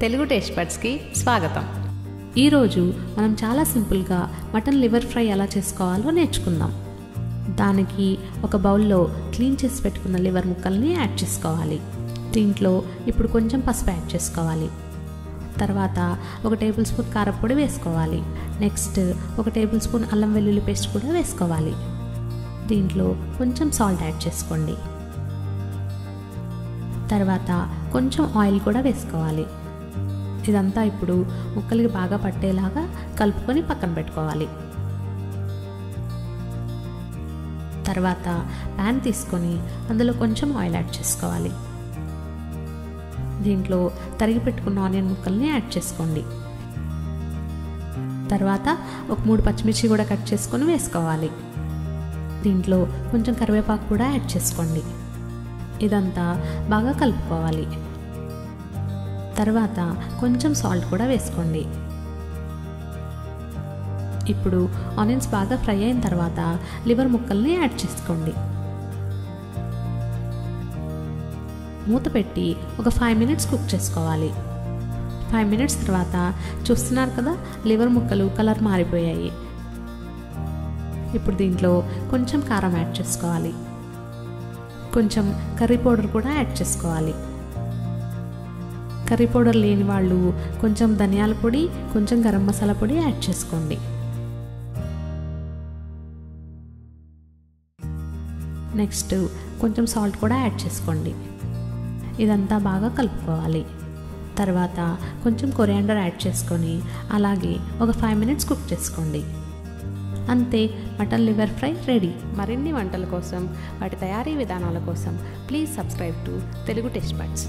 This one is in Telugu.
తెలుగు టేస్ట్ బడ్స్కి స్వాగతం. ఈరోజు మనం చాలా సింపుల్గా మటన్ లివర్ ఫ్రై ఎలా చేసుకోవాలో నేర్చుకుందాం. దానికి ఒక బౌల్లో క్లీన్ చేసి పెట్టుకున్న లివర్ ముక్కల్ని యాడ్ చేసుకోవాలి. దీంట్లో ఇప్పుడు కొంచెం పసుపు యాడ్ చేసుకోవాలి. తర్వాత ఒక టేబుల్ స్పూన్ కారపొడి వేసుకోవాలి. నెక్స్ట్ ఒక టేబుల్ స్పూన్ అల్లం వెల్లుల్లి పేస్ట్ కూడా వేసుకోవాలి. దీంట్లో కొంచెం సాల్ట్ యాడ్ చేసుకోండి. తర్వాత కొంచెం ఆయిల్ కూడా వేసుకోవాలి. ఇదంతా ఇప్పుడు ముక్కలకి బాగా పట్టేలాగా కలుపుకొని పక్కన పెట్టుకోవాలి. తర్వాత ప్యాన్ తీసుకొని అందులో కొంచెం ఆయిల్ యాడ్ చేసుకోవాలి. దీంట్లో తరిగి పెట్టుకున్న ఆనియన్ ముక్కల్ని యాడ్ చేసుకోండి. తర్వాత ఒక మూడు పచ్చిమిర్చి కూడా కట్ చేసుకొని వేసుకోవాలి. దీంట్లో కొంచెం కరివేపాకు కూడా యాడ్ చేసుకోండి. ఇదంతా బాగా కలుపుకోవాలి. తర్వాత కొంచెం సాల్ట్ కూడా వేసుకోండి. ఇప్పుడు ఆనియన్స్ బాగా ఫ్రై అయిన తర్వాత లివర్ ముక్కల్ని యాడ్ చేసుకోండి. మూత పెట్టి ఒక ఫైవ్ మినిట్స్ కుక్ చేసుకోవాలి. ఫైవ్ మినిట్స్ తర్వాత చూస్తున్నారు కదా లివర్ ముక్కలు కలర్ మారిపోయాయి. ఇప్పుడు దీంట్లో కొంచెం కారం యాడ్ చేసుకోవాలి. కొంచెం కర్రీ పౌడర్ కూడా యాడ్ చేసుకోవాలి. కర్రీ పౌడర్ లేని వాళ్ళు కొంచెం ధనియాల పొడి కొంచెం గరం మసాలా పొడి యాడ్ చేసుకోండి. నెక్స్ట్ కొంచెం సాల్ట్ కూడా యాడ్ చేసుకోండి. ఇదంతా బాగా కలుపుకోవాలి. తర్వాత కొంచెం కొరియాండర్ యాడ్ చేసుకొని అలాగే ఒక ఫైవ్ మినిట్స్ కుక్ చేసుకోండి. అంతే మటన్ లివర్ ఫ్రై రెడీ. మరిన్ని వంటల కోసం వాటి తయారీ విధానాల కోసం please subscribe to Telugu taste buds.